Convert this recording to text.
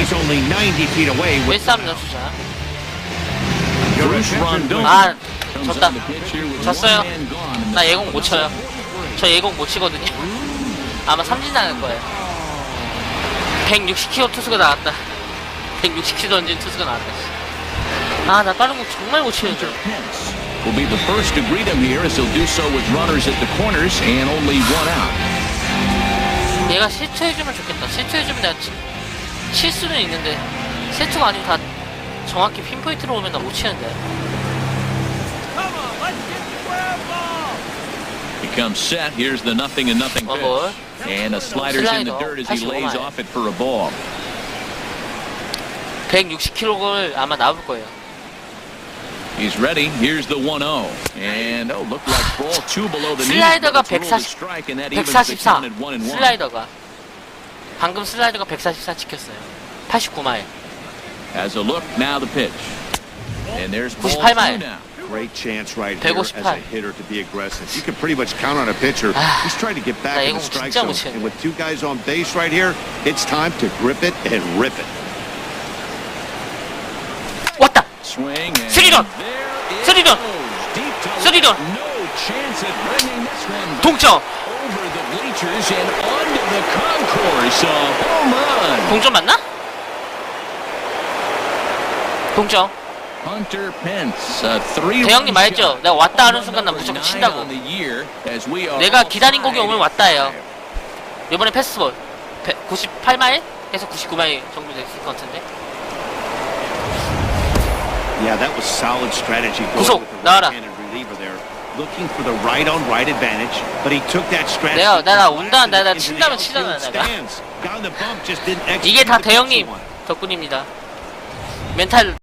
He's only 90 feet away with 웨스함 전투자. Bruce Rondon 아, 졌다. 졌어요. 나 예공 못 쳐요. 저 예공 못 치거든요. 아마 삼진 나갈 거예요. 160km 투수가 나왔다. 160km 던진 투수가 나왔다. 아, 나 빠른 공 정말 못 치는데. Will be the first to greet him here as he'll do so with runners at the corners and only one out. 얘가 실투해주면 좋겠다. 실투해주면 내가 치, 칠 수는 있는데, 실투가 아니고 다 정확히 핀포인트로 오면 나 못 치는데. He comes set. Here's the nothing and nothing pitch. And a slider's in the dirt as he lays 85 off it for a ball. 160km를 아마 나올 거예요. He's ready. Here's the 1-0. And oh, looked like ball two below the knee. 슬라이더가 but it's ruled a 140, strike, and that evens the 144. count at one and one. 슬라이더가. 방금 슬라이더가 144 찍혔어요. 89마일. As a look, now the pitch. And there's ball 98 two mile. now. great chance right here as a 158. hitter to be aggressive. You can pretty much count on a pitcher. Ah. He's trying to get 나 back in 이거 the strike 진짜 zone. 못 치는데. And with two guys on base right here, it's time to grip it and rip it. 왔다! Swing and 스리런! there it 스리런! goes. Deep to 스리런! left. No chance at bringing this one 동점! over the bleachers and onto 동점 맞나? 동점. Hunter Pence, a three 대형님 알죠? 내가 왔다 하는 순간 난 무조건 친다고. 내가 기다린 공이 오면 왔다예요. 이번에 패스볼. 98마일에서 99마일 정도 됐을 것 같은데. 구속, 나와라. Looking for the right on right advantage, but he took that strategy. 내가- 내가 온다, 내가 친다면 치잖아, 내가. 이게 다 대형님. 덕분입니다. 멘탈